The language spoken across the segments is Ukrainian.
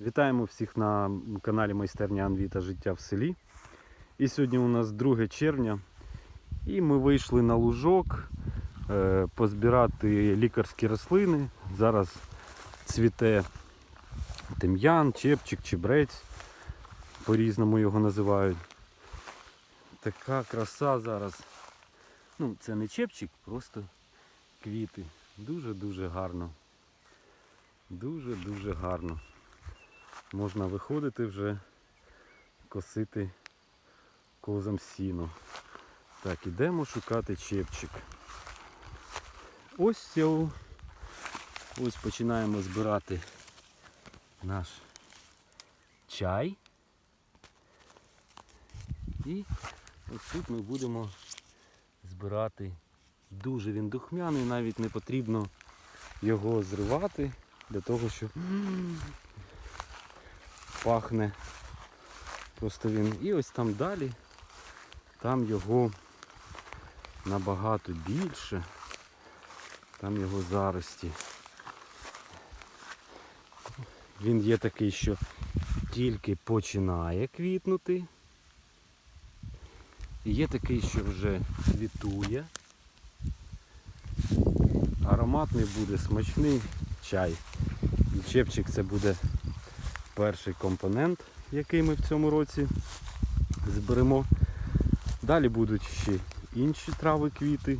Вітаємо всіх на каналі Майстерня Анві та життя в селі. І сьогодні у нас 2 червня. І ми вийшли на лужок е, позбирати лікарські рослини. Зараз цвіте тим'ян, чепчик, чебрець. По-різному його називають. Така краса зараз. Ну, це не чепчик, просто квіти. Дуже-дуже гарно. Дуже-дуже гарно. Можна виходити вже, косити козам сіно. Так, ідемо шукати чепчик. Ось цього. Ось починаємо збирати наш чай. І ось тут ми будемо збирати. Дуже він духмяний, навіть не потрібно його зривати для того, щоб пахне. Просто він. І ось там далі, там його набагато більше. Там його зарості. Він є такий, що тільки починає квітнути. І є такий, що вже квітує. Ароматний буде, смачний чай. І чепчик це буде перший компонент, який ми в цьому році зберемо. Далі будуть ще інші трави, квіти.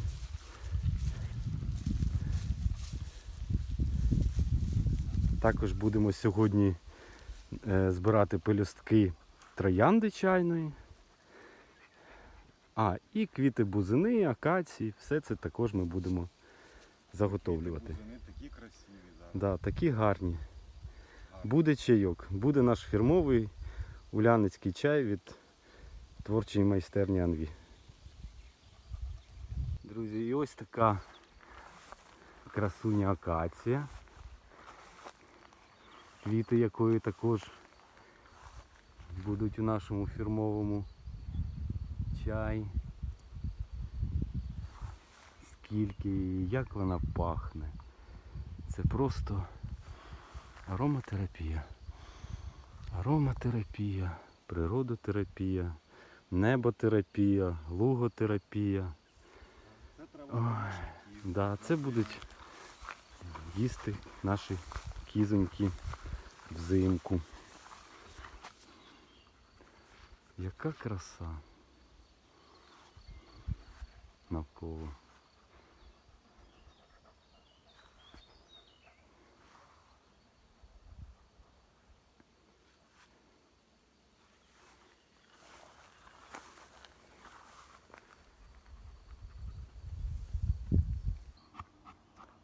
Також будемо сьогодні е, збирати пелюстки троянди чайної. А, і квіти бузини, акації, все це також ми будемо заготовлювати. Вони такі красиві зараз. Да, такі гарні. Буде чайок, буде наш фірмовий уляницький чай від творчої майстерні Анві. Друзі, і ось така красуня акація, квіти якої також будуть у нашому фірмовому чай. Скільки її, як вона пахне. Це просто ароматерапія. Ароматерапія, природотерапія, неботерапія, луготерапія. Ой. Да, це будуть їсти наші кізоньки взимку. Яка краса навколо.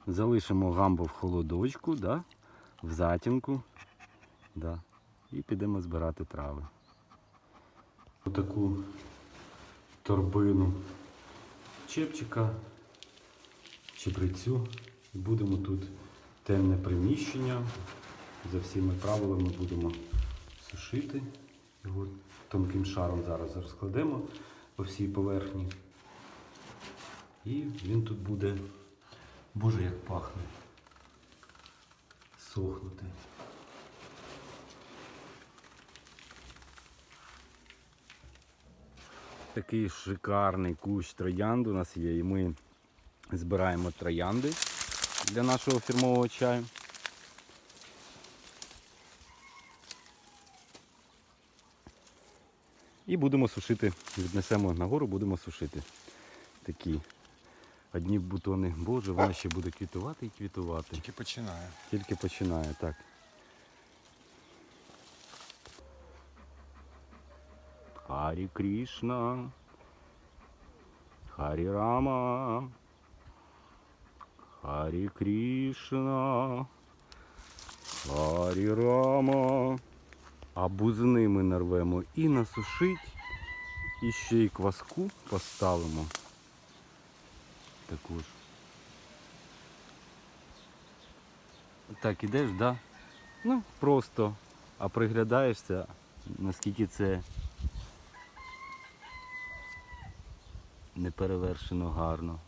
Залишимо гамбу в холодочку, да? в затінку. Да. І підемо збирати трави. Отаку торбину чепчика, чебрецю. І будемо тут темне приміщення. За всіми правилами будемо сушити. Його тонким шаром зараз розкладемо по всій поверхні. І він тут буде Боже, як пахне. Сохнути. Такий шикарний кущ троянд у нас є, і ми збираємо троянди для нашого фірмового чаю. І будемо сушити, віднесемо нагору, будемо сушити такі одні бутони. Боже, вона ще буде квітувати і квітувати. Тільки починає. Тільки починає, так. Харі Крішна. Харі Рама. Харі Крішна. Харі Рама. А бузини ми нарвемо і насушить, і ще й кваску поставимо. Також. Так, ідеш, да? Ну, просто. А приглядаєшся, наскільки це неперевершено гарно.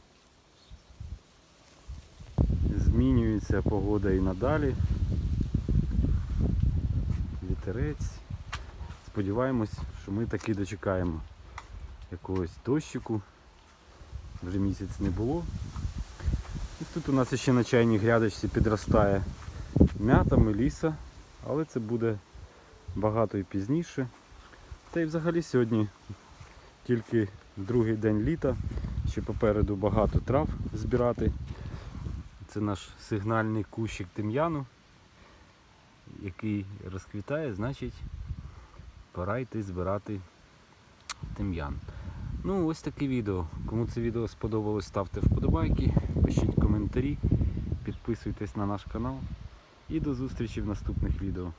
Змінюється погода і надалі. вітерець. Сподіваємось, що ми таки дочекаємо якогось дощику. Вже місяць не було. І тут у нас ще на чайній грядочці підростає м'ята, меліса, але це буде багато і пізніше. Та й взагалі сьогодні тільки другий день літа, ще попереду багато трав збирати. Це наш сигнальний кущик тим'яну, який розквітає, значить пора йти збирати тим'ян. Ну, ось таке відео. Кому це відео сподобалось, ставте вподобайки, пишіть коментарі, підписуйтесь на наш канал і до зустрічі в наступних відео.